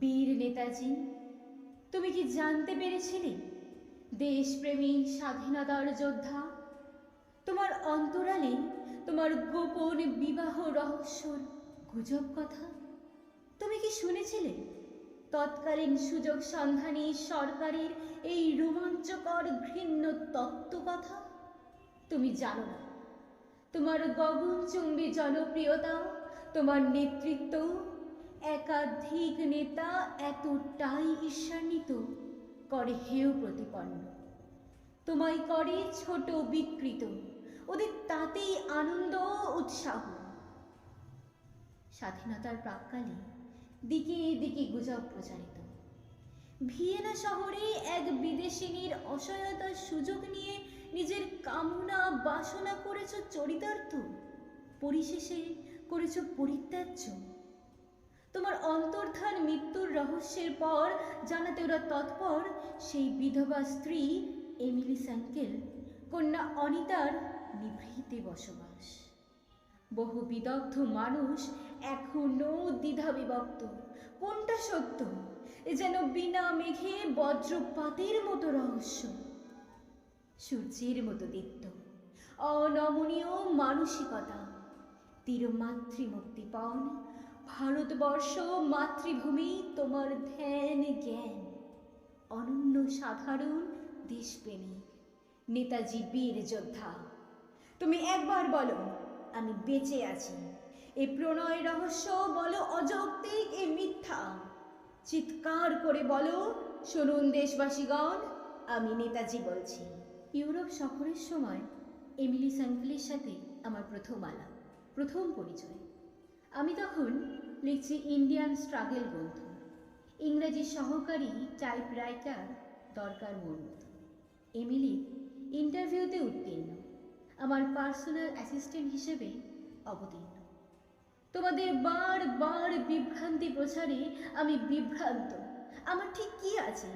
বীর নেতাজি, তুমি কি জানতে পেরেছিলে? দেশপ্রেমী স্বাধীনতার যোদ্ধা, তোমার অন্তরালে তোমার গোপন বিবাহ রহস্যর গুজব কথা, তুমি কি শুনেছিলে? তৎকালীন সুযোগ সন্ধানী সরকারের এই রোমাঞ্চকর ঘৃণ্য তত্ত্ব কথা, তুমি জানো না। তোমার গগনচুম্বী জনপ্রিয়তা তোমার নেতৃত্ব একাধিক নেতা এতটাই ঈর্ষান্বিত করে হেয় প্রতিপন্ন। তোমায় করে ছোট বিকৃত। ওদের তাতেই আনন্দ উৎসাহ। স্বাধীনতার প্রাককালে দিকে দিকে গুজব প্রচারিত। ভিয়েনা শহরে এক বিদেশিনীর অসহায়তার সুযোগ নিয়ে নিজের কামনা বাসনা করেছ চরিতার্থ। পরিশেষে করেছ পরিত্যাজ্য। তোমার অন্তর্ধান মৃত্যুর রহস্যের পর জানাতে ওরা তৎপর, সেই বিধবা স্ত্রী এমিলি স্যাঙ্কেল, কন্যা অনিতার নিভৃতে বসবাস। বহু বিদগ্ধ মানুষ এখনও দ্বিধা বিভক্ত। কোনটা সত্য? এ যেন বিনা মেঘে বজ্রপাতের মতো রহস্য। সূর্যের মতো দীপ্ত, অনমনীয় মানসিকতা তীরমাতৃমুক্তিপণ ভারতবর্ষ মাতৃভূমি, তোমার ধ্যান জ্ঞান। অনন্য সাধারণ দেশপ্রেমিক নেতাজি, বীর যোদ্ধা। তুমি একবার বলো, আমি বেঁচে আছি। এই প্রণয় রহস্য বলো অযৌক্তিক এ মিথ্যা। চিৎকার করে বলো, শুনুন দেশবাসীগণ, আমি নেতাজি বলছি। ইউরোপ সফরের সময় এমিলি সাঙ্কলের সাথে আমার প্রথম আলাপ, প্রথম পরিচয়। আমি তখন লিখছি ইন্ডিয়ান স্ট্রাগল গ্রন্থ। ইংরেজি সহকারী টাইপরাইটার দরকার মোর মতো এমিলি ইন্টারভিউতে উত্তীর্ণ। আমার পার্সোনাল অ্যাসিস্ট্যান্ট হিসেবে অবতীর্ণ। তোমাদের বার বার বিভ্রান্তি প্রচারে আমি বিভ্রান্ত। আমার ঠিক কি আছে?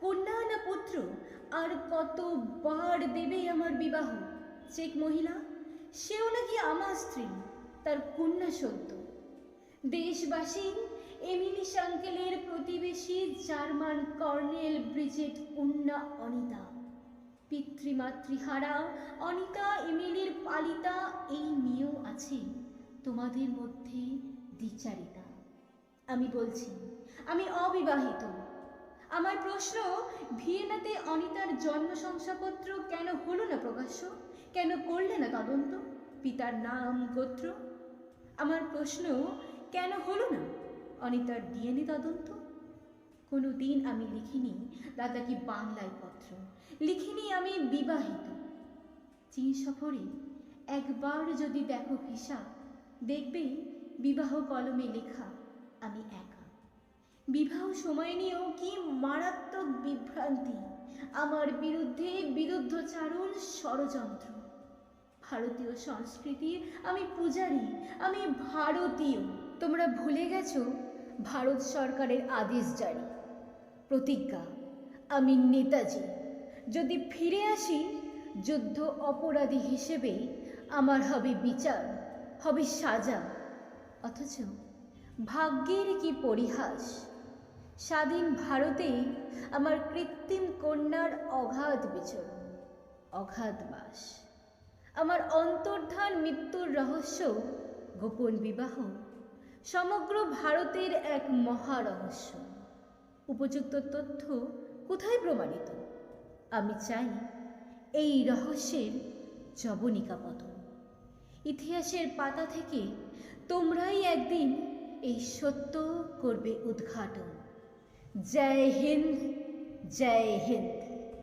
কন্যা না পুত্র? আর কতবার দেবে আমার বিবাহ? চেক মহিলা, সেও নাকি আমার স্ত্রী? তার কন্যা সদ্য। দেশবাসী এমিলি সাঙ্কেলের প্রতিবেশী জার্মান কর্নেল ব্রিজেট কন্যা অনিতা। পিতৃমাতৃহারা অনিতা, এমিলির পালিতা, এই মেয়েও আছে তোমাদের মধ্যে দ্বিচারিতা। আমি বলছি, আমি অবিবাহিত। আমার প্রশ্ন, ভিয়েনাতে অনিতার জন্ম শংসাপত্র কেন হলো না প্রকাশ্য? কেন করলে না তদন্ত? পিতার নাম, গোত্র? আমার প্রশ্ন কেন হলো না? অনিতার ডিএনএ তদন্ত? কোনো দিন আমি লিখিনি দাদা কি বাংলায় পত্র। লিখিনি আমি বিবাহিত। চীন সফরে একবার যদি দেখো হিসাব, দেখবে বিবাহ কলমে লেখা, আমি একা। বিবাহ সময় নিয়েও কি মারাত্মক বিভ্রান্তি, আমার বিরুদ্ধে বিরুদ্ধচারণ ষড়যন্ত্র। ভারতীয় সংস্কৃতির আমি পূজারী, আমি ভারতীয়। তোমরা ভুলে গেছ? ভারত সরকারের আদেশ জারি। প্রতিজ্ঞা, আমি নেতাজি। যদি ফিরে আসি, যুদ্ধ অপরাধী হিসেবে আমার হবে বিচার, হবে সাজা। অথচ ভাগ্যের কি পরিহাস? স্বাধীন ভারতে আমার কৃত্রিম কন্যার অগাধ বিচরণ অগাধ বাস। আমার অন্তর্ধান মৃত্যুর রহস্য, গোপন বিবাহ সমগ্র ভারতের এক মহা রহস্য উপযুক্ত তথ্য কোথায় প্রমাণিত? আমি চাই এই রহস্যের জবনিকা পতন। ইতিহাসের পাতা থেকে তোমরাই একদিন এই সত্য করবে উদ্ঘাটন। জয় হিন্দ জয় হিন্দ।